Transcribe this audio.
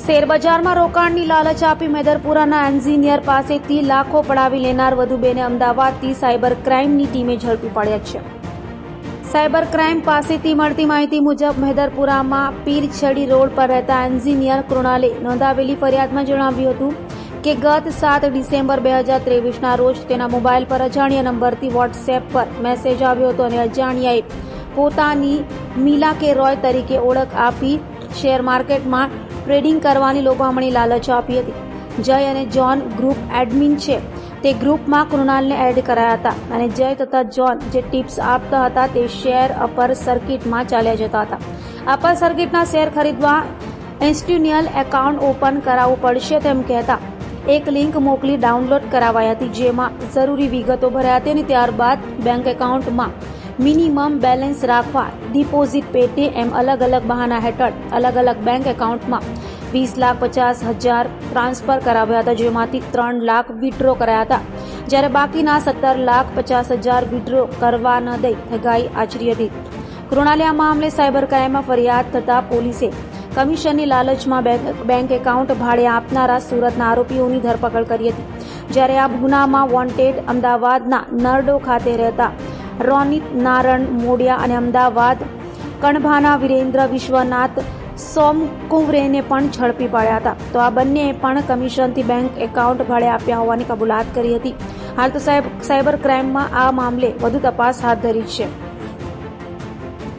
શેરબજારમાં રોકાણની લાલચ આપી મેદરપુરાના એન્જિનિયર પાસેથી લાખો પડાવી લેનાર વધુ બેને અમદાવાદથી સાયબર ક્રાઇમની ટીમે ઝડપી પાડ્યા છે. સાયબર ક્રાઇમ પાસેથી મળતી માહિતી મુજબ મેદરપુરામાં પીરછડી રોડ પર રહેતા એન્જિનિયર કૃણાલે નોંધાવેલી ફરિયાદમાં જણાવ્યું હતું કે ગત સાત ડિસેમ્બર બે હજાર ત્રેવીસના રોજ તેના મોબાઈલ પર અજાણ્યા નંબરથી વોટ્સએપ પર મેસેજ આવ્યો હતો અને અજાણ્યાએ પોતાની મીલા કે રોય તરીકે ઓળખ આપી શેર માર્કેટમાં ટ્રેડિંગ કરવાની લોભામણી લાલચ આપી હતી. જય અને જ્હોન ગ્રુપ એડમિન છે. તે ગ્રુપમાં કૃણાલને એડ કરાયા હતા અને જય તથા જ્હોન જે ટિપ્સ આપતા હતા તે શેર અપર સર્કિટમાં ચાલ્યા જતા હતા. અપર સર્કિટના શેર ખરીદવા ઇન્સ્ટિટ્યુનિયલ એકાઉન્ટ ઓપન કરાવવું પડશે તેમ કહેતા. એક લિંક મોકલી ડાઉનલોડ કરાવાઈ હતી જેમાં જરૂરી વિગતો ભરાઈ હતી અને ત્યારબાદ બેંક એકાઉન્ટમાં મિનિમમ બેલેન્સ રાખવા ડિપોઝિટ પેટે એમ અલગ અલગ બહાના હેઠળ અલગ અલગ બેંક એકાઉન્ટમાં વીસ લાખ પચાસ હજાર ટ્રાન્સફર કરાવ્યા હતા, જેમાંથી ત્રણ લાખ વિડ્રો કરાયા હતા. જ્યારે બાકીના સત્તર લાખ પચાસ હજાર વિડ્રો કરવા ન દઈ ઠગાઈ આચરી હતી. કૃણાલિયા મામલે સાયબર ક્રાઇમમાં ફરિયાદ થતાં પોલીસે કમિશનની લાલચમાં બેંક- એકાઉન્ટ ભાડે આપનારા સુરતના આરોપીઓની ધરપકડ કરી હતી. જ્યારે આ ગુનામાં વોન્ટેડ અમદાવાદના નરડો ખાતે રહેતા રોનિત નારણ મોડિયા અને અમદાવાદ કણભાના વિરેન્દ્ર વિશ્વનાથ સોમકુંવરેને પણ ઝડપી પાડ્યા હતા. તો આ બંનેએ પણ કમિશનથી બેંક એકાઉન્ટ ભાડે આપ્યા હોવાની કબૂલાત કરી હતી. હાલ તો સાહેબ, સાયબર ક્રાઇમમાં આ મામલે વધુ તપાસ હાથ ધરી છે.